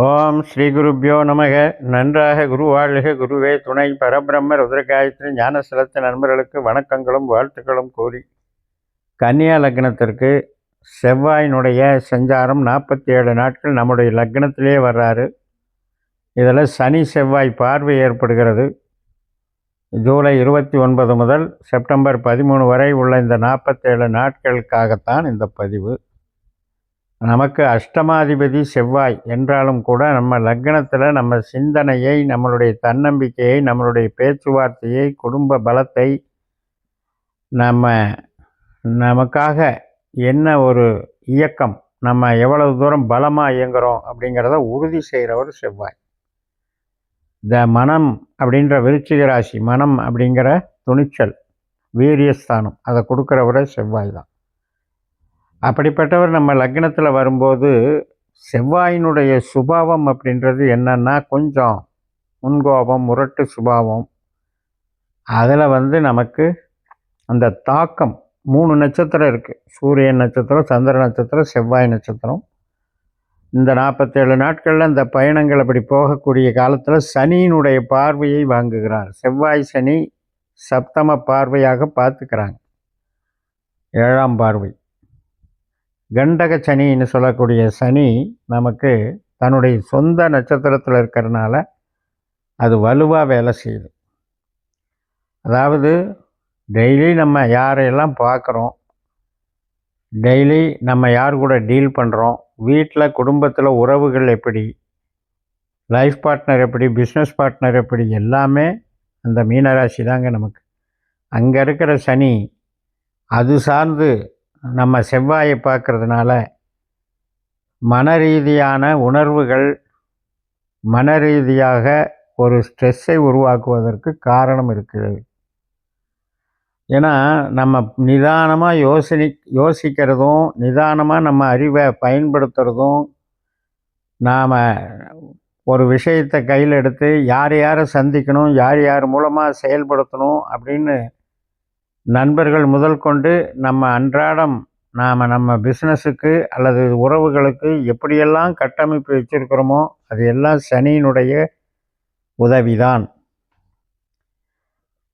ஓம் ஸ்ரீ குருப்பியோ நமக. நன்றாக குருவாழ்க குருவே துணை. பரபிரம்ம ருத்ரகாயத்ரி ஞானஸ்தலத்து நண்பர்களுக்கு வணக்கங்களும் வாழ்த்துக்களும் கூறி. கன்னியா லக்னத்திற்கு செவ்வாயினுடைய சஞ்சாரம் நாற்பத்தி ஏழு நாட்கள் நம்முடைய லக்னத்திலே வர்றாரு. இதில் சனி செவ்வாய் பார்வை ஏற்படுகிறது. ஜூலை இருபத்தி ஒன்பது முதல் செப்டம்பர் பதிமூணு வரை உள்ள இந்த நாற்பத்தேழு நாட்களுக்காகத்தான் இந்த பதிவு. நமக்கு அஷ்டமாதிபதி செவ்வாய் என்றாலும் கூட நம்ம லக்னத்தில் நம்ம சிந்தனையை நம்மளுடைய தன்னம்பிக்கையை நம்மளுடைய பேச்சுவார்த்தையை குடும்ப பலத்தை நம்ம நமக்காக என்ன ஒரு இயக்கம் நம்ம எவ்வளவு தூரம் பலமாக இயங்குகிறோம் அப்படிங்கிறத உறுதி செய்கிறவர் செவ்வாய். இந்த மனம் அப்படின்ற விருச்சிக ராசி மனம் அப்படிங்கிற துணிச்சல் வீரியஸ்தானம் அதை கொடுக்குறவரை செவ்வாய் தான். அப்படிப்பட்டவர் நம்ம லக்னத்தில் வரும்போது செவ்வாயினுடைய சுபாவம் அப்படின்றது என்னன்னா கொஞ்சம் முன்கோபம் முரட்டு சுபாவம். அதில் வந்து நமக்கு அந்த தாக்கம் மூணு நட்சத்திரம் இருக்குது சூரியன் நட்சத்திரம் சந்திர நட்சத்திரம் செவ்வாய் நட்சத்திரம். இந்த நாற்பத்தேழு நாட்களில் இந்த பயணங்கள் அப்படி போகக்கூடிய காலத்தில் சனியினுடைய பார்வையை வாங்குகிறார். செவ்வாய் சனி சப்தம பார்வையாக பார்த்துக்கிறாங்க. ஏழாம் பார்வை. கண்டக சனின்னு சொல்லக்கூடிய சனி நமக்கு தன்னுடைய சொந்த நட்சத்திரத்தில் இருக்கிறனால அது வலுவாக வேலை செய்யுது. அதாவது டெய்லி நம்ம யாரையெல்லாம் பார்க்குறோம் டெய்லி நம்ம யார் கூட டீல் பண்ணுறோம் வீட்டில் குடும்பத்தில் உறவுகள் எப்படி லைஃப் பார்ட்னர் எப்படி பிஸ்னஸ் பார்ட்னர் எப்படி எல்லாமே அந்த மீனராசி தாங்க நமக்கு. அங்கே இருக்கிற சனி அது சார்ந்து நம்ம செவ்வாயை பார்க்குறதுனால மன ரீதியான உணர்வுகள் மன ரீதியாக ஒரு ஸ்ட்ரெஸ்ஸை உருவாக்குவதற்கு காரணம் இருக்கிறது. ஏன்னா நம்ம நிதானமாக யோசனை யோசிக்கிறதும் நிதானமாக நம்ம அறிவை பயன்படுத்துகிறதும் நாம் ஒரு விஷயத்தை கையில் எடுத்து யார் யாரை சந்திக்கணும் யார் யார் மூலமாக செயல்படுத்தணும் அப்படின்னு நண்பர்கள் முதல் கொண்டு நம்ம அன்றாடம் நாம் நம்ம பிஸ்னஸுக்கு அல்லது உறவுகளுக்கு எப்படியெல்லாம் கட்டமைப்பு வச்சுருக்கிறோமோ அது எல்லாம் சனியினுடைய உதவிதான்.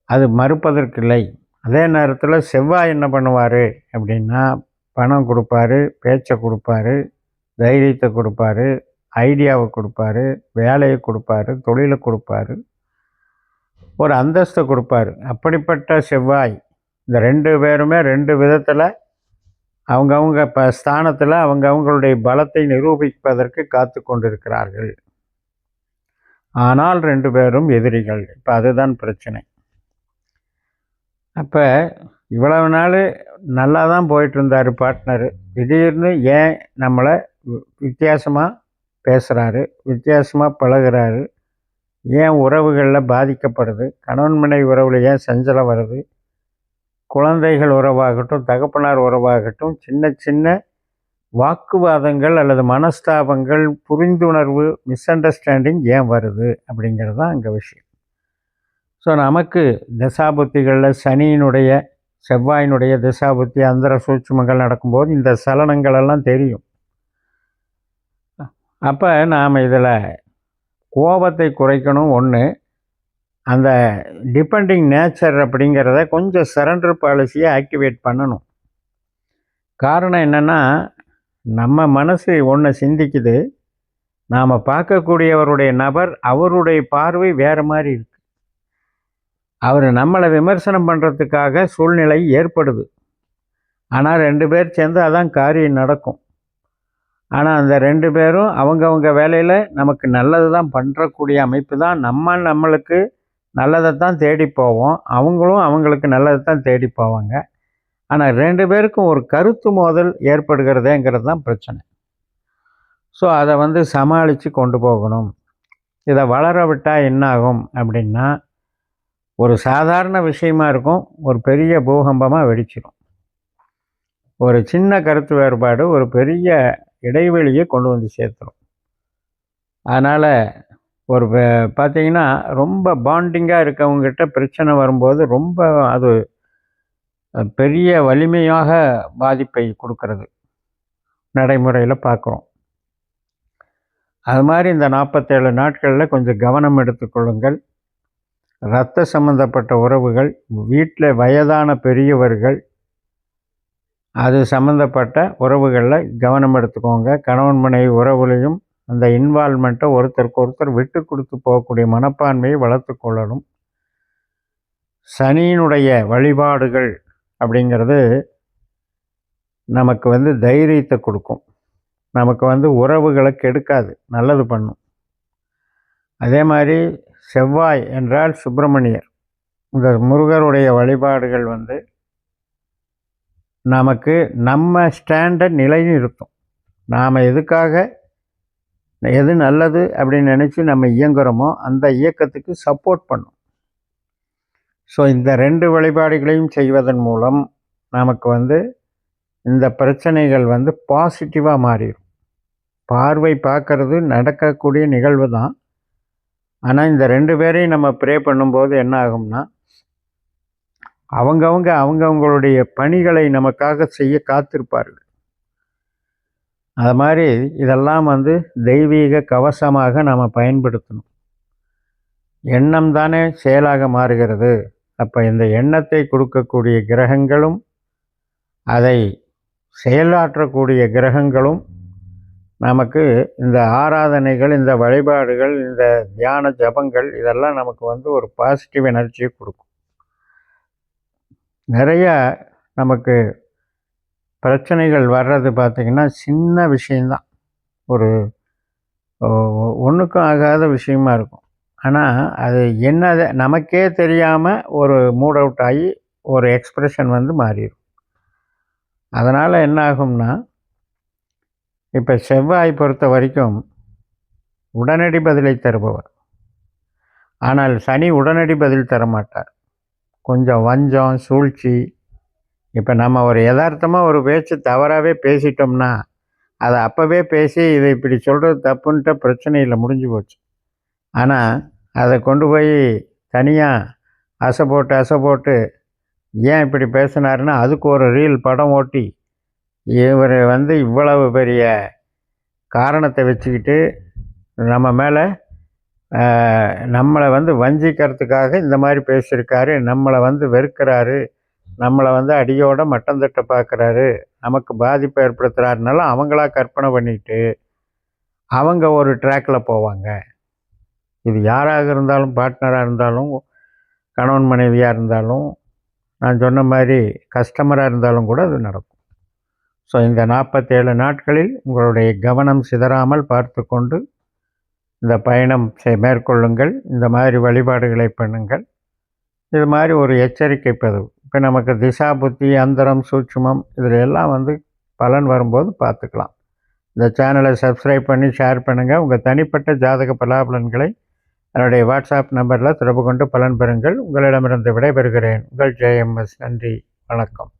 அது மறுப்பதற்கில்லை. அதே நேரத்தில் செவ்வாய் என்ன பண்ணுவார் அப்படின்னா பணம் கொடுப்பாரு பேச்சை கொடுப்பாரு தைரியத்தை கொடுப்பாரு ஐடியாவை கொடுப்பாரு வேலையை கொடுப்பாரு தொழிலை கொடுப்பாரு ஒரு அந்தஸ்தை கொடுப்பாரு. அப்படிப்பட்ட செவ்வாய் இந்த ரெண்டு பேருமே ரெண்டு விதத்தில் அவங்கவுங்க இப்போ ஸ்தானத்தில் அவங்க அவங்களுடைய பலத்தை நிரூபிப்பதற்கு காத்து கொண்டிருக்கிறார்கள். ஆனால் ரெண்டு பேரும் எதிரிகள். இப்போ அதுதான் பிரச்சனை. அப்போ இவ்வளவு நாள் நல்லா தான் போயிட்டு இருந்தார் திடீர்னு ஏன் நம்மளை வித்தியாசமாக பேசுகிறாரு வித்தியாசமாக பழகுறாரு ஏன் உறவுகளில் பாதிக்கப்படுது கணவன் மனை உறவில் ஏன் செஞ்சலை வருது குழந்தைகள் உறவாகட்டும் தகப்பனார் உறவாகட்டும் சின்ன சின்ன வாக்குவாதங்கள் அல்லது மனஸ்தாபங்கள் புரிந்துணர்வு மிஸ் அண்டர்ஸ்டாண்டிங் ஏன் வருது அப்படிங்கிறது தான் அங்கே விஷயம். ஸோ நமக்கு தசாபுத்திகளில் சனியினுடைய செவ்வாயினுடைய திசாபுத்தி அந்தர சூட்சுமங்கள் நடக்கும்போது இந்த சலனங்கள் எல்லாம் தெரியும். அப்போ நாம் இதில் கோபத்தை குறைக்கணும் ஒன்று அந்த டிபெண்டிங் நேச்சர் அப்படிங்கிறத கொஞ்சம் சரண்டர் பாலிசியை ஆக்டிவேட் பண்ணணும். காரணம் என்னென்னா நம்ம மனசு ஒன்று சிந்திக்குது. நாம் பார்க்கக்கூடியவருடைய நபர் அவருடைய பார்வை வேறு மாதிரி இருக்குது அவர் நம்மளை விமர்சனம் பண்ணுறதுக்காக சூழ்நிலை ஏற்படுது. ஆனால் ரெண்டு பேர் சேர்ந்து அதான் காரியம் நடக்கும். ஆனால் அந்த ரெண்டு பேரும் அவங்கவுங்க வேலையில் நமக்கு நல்லது தான் பண்ணுறக்கூடிய அமைப்பு தான். நம்ம நம்மளுக்கு நல்லதை தான் தேடி போவோம். அவங்களும் அவங்களுக்கு நல்லதை தான் தேடி போவாங்க. ஆனால் ரெண்டு பேருக்கும் ஒரு கருத்து மோதல் ஏற்படுகிறதேங்கிறது தான் பிரச்சனை. ஸோ அதை வந்து சமாளித்து கொண்டு போகணும். இதை வளர விட்டால் என்ன ஆகும் அப்படின்னா ஒரு சாதாரண விஷயமா இருக்கும் ஒரு பெரிய பூகம்பமாக வெடிச்சிடும் ஒரு சின்ன கருத்து வேறுபாடு ஒரு பெரிய இடைவெளியை கொண்டு வந்து சேர்த்துரும். அதனால் ஒரு பார்த்தீங்கன்னா ரொம்ப பாண்டிங்காக இருக்கவங்ககிட்ட பிரச்சனை வரும்போது ரொம்ப அது பெரிய வலிமையாக பாதிப்பை கொடுக்கறது. நடைமுறையில் பார்க்குறோம் அது மாதிரி இந்த நாற்பத்தேழு நாட்களில் கொஞ்சம் கவனம் எடுத்துக்கொள்ளுங்கள் இரத்த சம்பந்தப்பட்ட உறவுகள் வீட்டில் வயதான பெரியவர்கள் அது சம்மந்தப்பட்ட உறவுகளில் கவனம் எடுத்துக்கோங்க. கணவன் மனைவி உறவுலையும் அந்த இன்வால்மெண்ட்டை ஒருத்தருக்கு ஒருத்தர் விட்டு கொடுத்து போகக்கூடிய மனப்பான்மையை வளர்த்து கொள்ளணும். சனியினுடைய வழிபாடுகள் அப்படிங்கிறது நமக்கு வந்து தைரியத்தை கொடுக்கும். நமக்கு வந்து உறவுகளை கெடுக்காது நல்லது பண்ணும். அதே மாதிரி செவ்வாய் என்றால் சுப்பிரமணியர். இந்த முருகருடைய வழிபாடுகள் வந்து நமக்கு நம்ம ஸ்டாண்டை நிலைநிறுத்தும். நாம் எதுக்காக எது நல்லது அப்படின்னு நினச்சி நம்ம இயங்குகிறோமோ அந்த இயக்கத்துக்கு சப்போர்ட் பண்ணும். ஸோ இந்த ரெண்டு வழிபாடுகளையும் செய்வதன் மூலம் நமக்கு வந்து இந்த பிரச்சனைகள் வந்து பாசிட்டிவாக மாறிடும். பார்வை பார்க்கறது நடக்கக்கூடிய நிகழ்வு தான். ஆனால் இந்த ரெண்டு பேரையும் நம்ம ப்ரே பண்ணும்போது என்ன ஆகும்னா அவங்கவுங்க அவங்கவுங்களுடைய பணிகளை நமக்காக செய்ய காத்திருப்பார்கள். அது மாதிரி இதெல்லாம் வந்து தெய்வீக கவசமாக நாம் பயன்படுத்தணும். எண்ணம் தானே செயலாக மாறுகிறது. அப்போ இந்த எண்ணத்தை கொடுக்கக்கூடிய கிரகங்களும் அதை செயலாற்றக்கூடிய கிரகங்களும் நமக்கு இந்த ஆராதனைகள் இந்த வழிபாடுகள் இந்த தியான ஜபங்கள் இதெல்லாம் நமக்கு வந்து ஒரு பாசிட்டிவ் எனர்ஜியை கொடுக்கும். நிறையா நமக்கு பிரச்சனைகள் வர்றது பார்த்திங்கன்னா சின்ன விஷயந்தான். ஒரு ஒன்றுக்கும் ஆகாத விஷயமா இருக்கும். ஆனால் அது என்னது நமக்கே தெரியாமல் ஒரு மூட் அவுட் ஆகி ஒரு எக்ஸ்ப்ரெஷன் வந்து மாறிடும். அதனால் என்ன ஆகும்னா இப்போ செவ்வாய் பொறுத்த வரைக்கும் உடனடி பதிலை தருபவர். ஆனால் சனி உடனடி பதில் தரமாட்டார். கொஞ்சம் வஞ்சம் சூழ்ச்சி இப்போ நம்ம ஒரு யதார்த்தமாக ஒரு பேச்சு தவறாகவே பேசிட்டோம்னா அதை அப்போவே பேசி இதை இப்படி சொல்கிறது தப்புன்ட்டு பிரச்சனையில் முடிஞ்சு போச்சு. ஆனால் அதை கொண்டு போய் தனியாக அசை போட்டு அசை போட்டு ஏன் இப்படி பேசினாருன்னா அதுக்கு ஒரு ரீல் படம் ஓட்டி இவர் வந்து இவ்வளவு பெரிய காரணத்தை வச்சுக்கிட்டு நம்ம மேலே நம்மளை வந்து வஞ்சிக்கிறதுக்காக இந்த மாதிரி பேசியிருக்காரு நம்மளை வந்து வெறுக்கிறாரு நம்மளை வந்து அடியோட மட்டம் தட்ட பார்க்குறாரு நமக்கு பாதிப்பை ஏற்படுத்துகிறாருனாலும் அவங்களா கற்பனை பண்ணிட்டு அவங்க ஒரு ட்ராக்கில் போவாங்க. இது யாராக இருந்தாலும் பார்ட்னராக இருந்தாலும் கணவன் மனைவியாக இருந்தாலும் நான் சொன்ன மாதிரி கஸ்டமராக இருந்தாலும் கூட அது நடக்கும். ஸோ இந்த நாற்பத்தேழு நாட்களில் உங்களுடைய கவனம் சிதறாமல் பார்த்து கொண்டு இந்த பயணம் மேற்கொள்ளுங்கள். இந்த மாதிரி வழிபாடுகளை பண்ணுங்கள். இது மாதிரி ஒரு எச்சரிக்கை பதிவு. இப்போ நமக்கு திசா புத்தி அந்தரம் சூட்சுமம் இதில் எல்லாம் வந்து பலன் வரும்போது பார்த்துக்கலாம். இந்த சேனலை சப்ஸ்கிரைப் பண்ணி ஷேர் பண்ணுங்கள் உங்கள் தனிப்பட்ட ஜாதக பலாபலன்களை என்னுடைய வாட்ஸ்அப் நம்பரில் தொடர்பு கொண்டு பலன் பெறுங்கள். உங்களிடமிருந்து விடைபெறுகிறேன். உங்கள் ஜேஎம்எஸ் நன்றி. வணக்கம்.